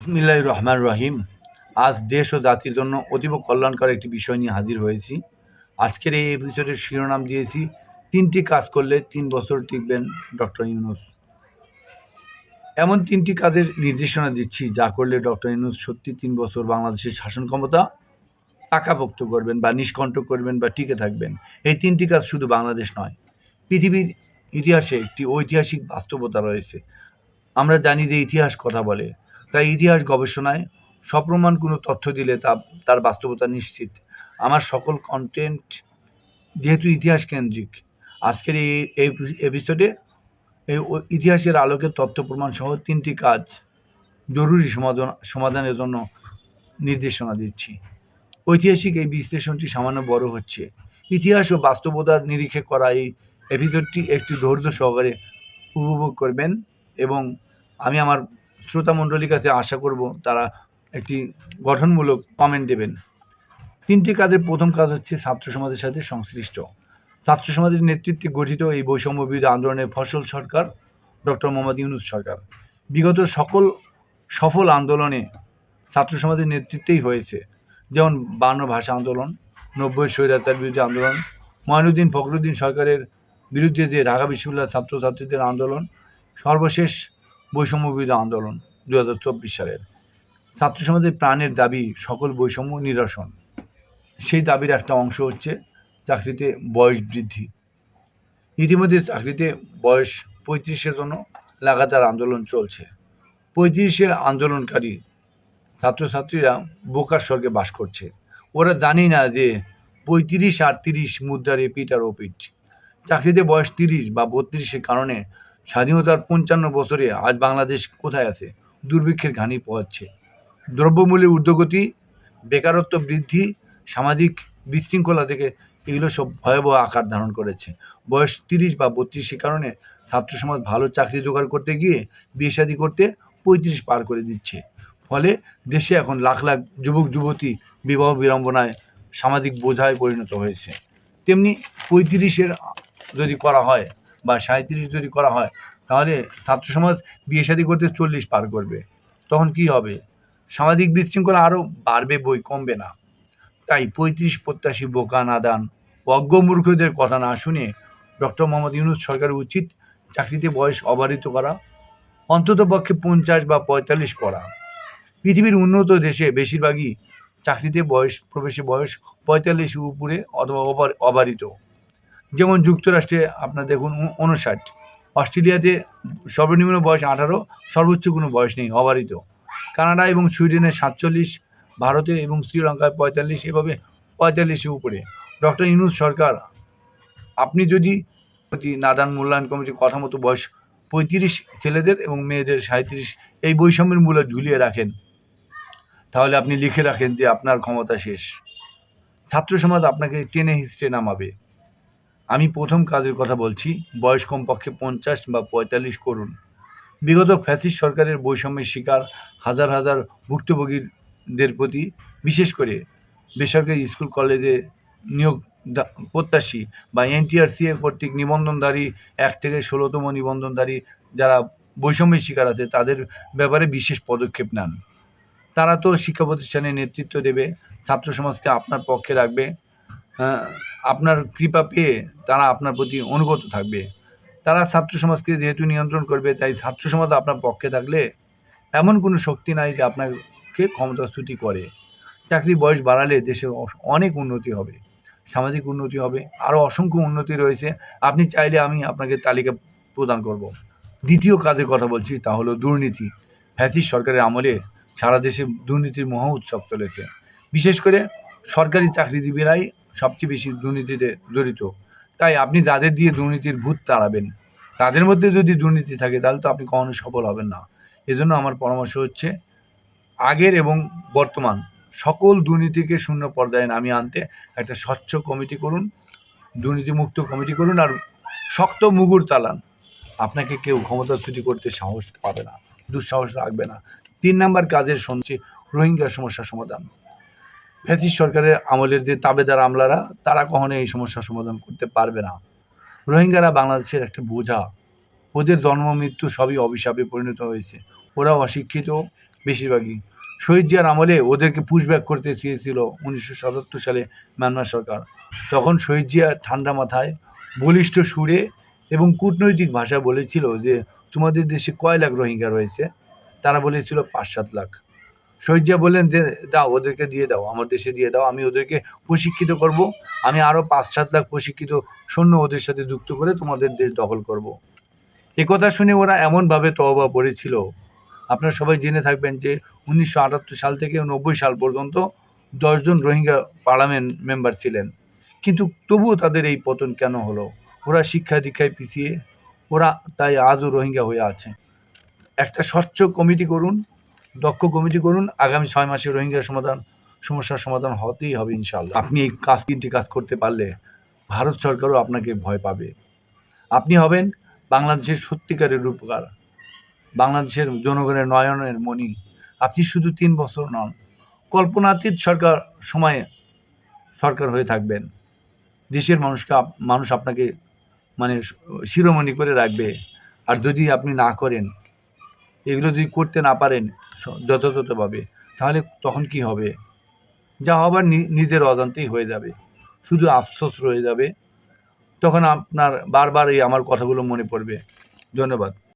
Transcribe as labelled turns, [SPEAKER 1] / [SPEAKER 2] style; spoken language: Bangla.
[SPEAKER 1] বিসমিল্লাহ রহমান রহিম। আজ দেশ ও জাতির জন্য অতীব কল্যাণকর একটি বিষয় নিয়ে হাজির হয়েছি। আজকের এই এপিসোডের শিরোনাম দিয়েছি, তিনটি কাজ করলে তিন বছর টিকবেন ডক্টর ইউনুস। এমন তিনটি কাজের নির্দেশনা দিচ্ছি, যা করলে ডক্টর ইউনুস সত্যি তিন বছর বাংলাদেশের শাসন ক্ষমতা পাকাপোক্ত করবেন বা নিষ্কণ্টক করবেন বা টিকে থাকবেন। এই তিনটি কাজ শুধু বাংলাদেশ নয়, পৃথিবীর ইতিহাসে একটি ঐতিহাসিক বাস্তবতা রয়েছে। আমরা জানি যে ইতিহাস কথা বলে। তাই ইতিহাস গবেষণায় সপ্রমাণ কোনো তথ্য দিলে তা তার বাস্তবতা নিশ্চিত। আমার সকল কন্টেন্ট যেহেতু ইতিহাস কেন্দ্রিক, আজকের এই এপিসোডে এই ইতিহাসের আলোকে তথ্য প্রমাণ সহ তিনটি কাজ জরুরি সমাধান সমাধানের জন্য নির্দেশনা দিচ্ছি। ঐতিহাসিক এই বিশ্লেষণটি সামান্য বড় হচ্ছে। ইতিহাস ও বাস্তবতার নিরিখে করা এই এপিসোডটি একটি ধৈর্য সহকারে উপভোগ করবেন এবং আমি আমার শ্রোতা মণ্ডলীর কাছে আশা করব তারা একটি গঠনমূলক কমেন্ট দেবেন। তিনটি কাজের প্রথম কাজ হচ্ছে ছাত্র সমাজের সাথে সংশ্লিষ্ট। ছাত্র সমাজের নেতৃত্বে গঠিত এই বৈষম্য বিরোধী আন্দোলনের ফসল সরকার, ডক্টর মোহাম্মদ ইউনুস সরকার। বিগত সকল সফল আন্দোলনে ছাত্র সমাজের নেতৃত্বেই হয়েছে। যেমন বান্ন ভাষা আন্দোলন, নব্বই স্বৈরাচার বিরোধী আন্দোলন, ময়নুদ্দিন ফখরুদ্দিন সরকারের বিরুদ্ধে যে ঢাকা বিশ্ববিদ্যালয়ের ছাত্রছাত্রীদের আন্দোলন, সর্বশেষ বৈষম্য বিরোধী আন্দোলন দু হাজার চব্বিশ সালের। ছাত্র সমাজের প্রাণের দাবি সকল বৈষম্য নিরসন। সেই দাবির একটা অংশ হচ্ছে চাকরিতে বয়স বৃদ্ধি। ইতিমধ্যে চাকরিতে বয়স পঁয়ত্রিশের জন্য লাগাতার আন্দোলন চলছে। পঁয়ত্রিশের আন্দোলনকারী ছাত্রছাত্রীরা বোকার স্বর্গে বাস করছে। ওরা জানি না যে পঁয়ত্রিশ আর তিরিশ মুদ্রার এপিট আর ওপিট চাকরিতে বয়স তিরিশ বা বত্রিশের কারণে স্বাধীনতার পঞ্চান্ন বছরে আজ বাংলাদেশ কোথায় আছে? দুর্ভিক্ষের ঘানি পোহাচ্ছে। দ্রব্যমূল্যের ঊর্ধ্বগতি, বেকারত্ব বৃদ্ধি, সামাজিক বিশৃঙ্খলা থেকে এগুলো সব ভয়াবহ আকার ধারণ করেছে। বয়স তিরিশ বা বত্রিশের কারণে ছাত্র সমাজ ভালো চাকরি জোগাড় করতে গিয়ে বিয়ে করতে পঁয়ত্রিশ পার করে দিচ্ছে। ফলে দেশে এখন লাখ লাখ যুবক, যুবতী বিবাহ বিড়ম্বনায় সামাজিক বোঝায় পরিণত হয়েছে। তেমনি পঁয়ত্রিশের যদি করা হয় বা সাঁত্রিশ যদি করা হয়, তাহলে ছাত্র সমাজ বিয়ে শাদী করতে চল্লিশ পার করবে। তখন কি হবে? সামাজিক বিশৃঙ্খলা আরও বাড়বে, বই কমবে না। তাই পঁয়ত্রিশ প্রত্যাশী বোকা নাদান অজ্ঞ মূর্খদের কথা না শুনে ডক্টর মোহাম্মদ ইউনুস সরকারের উচিত চাকরিতে বয়স অবারিত করা, অন্তত পক্ষে পঞ্চাশ বা পঁয়তাল্লিশ করা। পৃথিবীর উন্নত দেশে বেশিরভাগই চাকরিতে বয়স, প্রবেশে বয়স পঁয়তাল্লিশ উপরে অথবা অবারিত। যেমন যুক্তরাষ্ট্রে আপনার দেখুন উনষাট অস্ট্রেলিয়াতে সর্বনিম্ন বয়স আঠারো, সর্বোচ্চ কোনো বয়স নেই, অবারিত। কানাডা এবং সুইডেনে সাতচল্লিশ, ভারতে এবং শ্রীলঙ্কায় পঁয়তাল্লিশ, এভাবে পঁয়তাল্লিশের উপরে। ডক্টর ইনুস সরকার, আপনি যদি নাদান মূল্যায়ন কমিটির কথা মতো বয়স পঁয়ত্রিশ ছেলেদের এবং মেয়েদের সাঁত্রিশ এই বৈষম্যের মূল্য ঝুলিয়ে রাখেন, তাহলে আপনি লিখে রাখেন যে আপনার ক্ষমতা শেষ। ছাত্র সমাজ আপনাকে টেনে হিস্ট্রে নামাবে। আমি প্রথম কাজের কথা বলছি, বয়স কমপক্ষে পঞ্চাশ বা পঁয়তাল্লিশ করুন। বিগত ফ্যাসিস সরকারের বৈষম্যের শিকার হাজার হাজার ভুক্তভোগীদের প্রতি বিশেষ করে বেসরকারি স্কুল কলেজে নিয়োগ প্রত্যাশী বা এনটিআরসিএ কর্তৃক নিবন্ধনধারী এক থেকে ষোলোতম নিবন্ধনধারী যারা বৈষম্যের শিকার আছে, তাদের ব্যাপারে বিশেষ পদক্ষেপ নেন। তারা তো শিক্ষা প্রতিষ্ঠানে নেতৃত্ব দেবে, ছাত্র সমাজকে আপনার পক্ষে রাখবে। আপনার কৃপা পেয়ে তারা আপনার প্রতি অনুগত থাকবে। তারা ছাত্র সমাজকে যেহেতু নিয়ন্ত্রণ করবে, তাই ছাত্র সমাজ আপনার পক্ষে থাকলে এমন কোনো শক্তি নাই যে আপনাকে ক্ষমতাচ্যুতি করে। চাকরি বয়স বাড়ালে দেশের অনেক উন্নতি হবে, সামাজিক উন্নতি হবে, আরও অসংখ্য উন্নতি রয়েছে। আপনি চাইলে আমি আপনাকে তালিকা প্রদান করব। দ্বিতীয় কাজের কথা বলছি, তা হলো দুর্নীতি। ফ্যাসিস সরকারের আমলে সারা দেশে দুর্নীতির মহা উৎসব চলেছে। বিশেষ করে সরকারি চাকরিজীবীরাই সবচেয়ে বেশি দুর্নীতিতে জড়িত। তাই আপনি যাদের দিয়ে দুর্নীতির ভূত তাড়াবেন, তাদের মধ্যে যদি দুর্নীতি থাকে, তাহলে তো আপনি কখনো সফল হবেন না। এজন্য আমার পরামর্শ হচ্ছে, আগের এবং বর্তমান সকল দুর্নীতিকে শূন্য পর্যায়ে নামিয়ে আনতে একটা স্বচ্ছ কমিটি করুন, দুর্নীতিমুক্ত কমিটি করুন আর শক্ত মুগুর চালান। আপনাকে কেউ ক্ষমতাচ্যুতি করতে সাহস পাবে না, দুঃসাহস রাখবে না। তিন নাম্বার কাজের শুনছি রোহিঙ্গা সমস্যার সমাধান। ফ্যাসিস্ট সরকারের আমলের যে তাবেদার আমলারা, তারা কখনো এই সমস্যার সমাধান করতে পারবে না। রোহিঙ্গারা বাংলাদেশের একটা বোঝা। ওদের জন্ম, মৃত্যু সবই অভিশাপে পরিণত হয়েছে। ওরা অশিক্ষিত বেশিরভাগই। শহীদ জিয়ার আমলে ওদেরকে পুশব্যাক করতে চেয়েছিল উনিশশো সাতাত্তর সালে মিয়ানমার সরকার। তখন শহীদ জিয়া ঠান্ডা মাথায় বলিষ্ঠ সুরে এবং কূটনৈতিক ভাষা বলেছিল যে, তোমাদের দেশে কয় লাখ রোহিঙ্গা রয়েছে? তারা বলেছিল, পাঁচ সাত লাখ। শহীদ জিয়া বললেন যে, দাও, ওদেরকে দিয়ে দাও, আমার দেশে দিয়ে দাও, আমি ওদেরকে প্রশিক্ষিত করব। আমি আরও পাঁচ সাত লাখ প্রশিক্ষিত সৈন্য ওদের সাথে যুক্ত করে তোমাদের দেশ দখল করব। এ কথা শুনে ওরা এমনভাবে তওবা পড়েছিল আপনারা সবাই জেনে থাকবেন যে, উনিশশো আটাত্তর সাল থেকে নব্বই সাল পর্যন্ত দশজন রোহিঙ্গা পার্লামেন্ট মেম্বার ছিলেন। কিন্তু তবুও তাদের এই পতন কেন হলো? ওরা শিক্ষা দীক্ষায় পিছিয়ে, ওরা তাই আজও রোহিঙ্গা হয়ে আছে। একটা স্বচ্ছ কমিটি করুন দক্ষ কমিটি করুন, আগামী ছয় মাসে রোহিঙ্গা সমাধান, সমস্যার সমাধান হতেই হবে ইনশাল্লাহ আপনি এই কাজ, তিনটি কাজ করতে পারলে ভারত সরকারও আপনাকে ভয় পাবে। আপনি হবেন বাংলাদেশের সত্যিকারের রূপকার, বাংলাদেশের জনগণের নয়নের মণি। আপনি শুধু তিন বছর নন, কল্পনাতীত সরকার, সময়ে সরকার হয়ে থাকবেন। দেশের মানুষকে মানুষ আপনাকে মানে শিরোমণি করে রাখবে। আর যদি আপনি না করেন এগুলো যদি করতে না পারেন যথাযথভাবে, তাহলে তখন কি হবে? যা হবার নিজের অজান্তেই হয়ে যাবে। শুধু আফসোস রয়ে যাবে। তখন আপনার বারবার এই আমার কথাগুলো মনে পড়বে। ধন্যবাদ।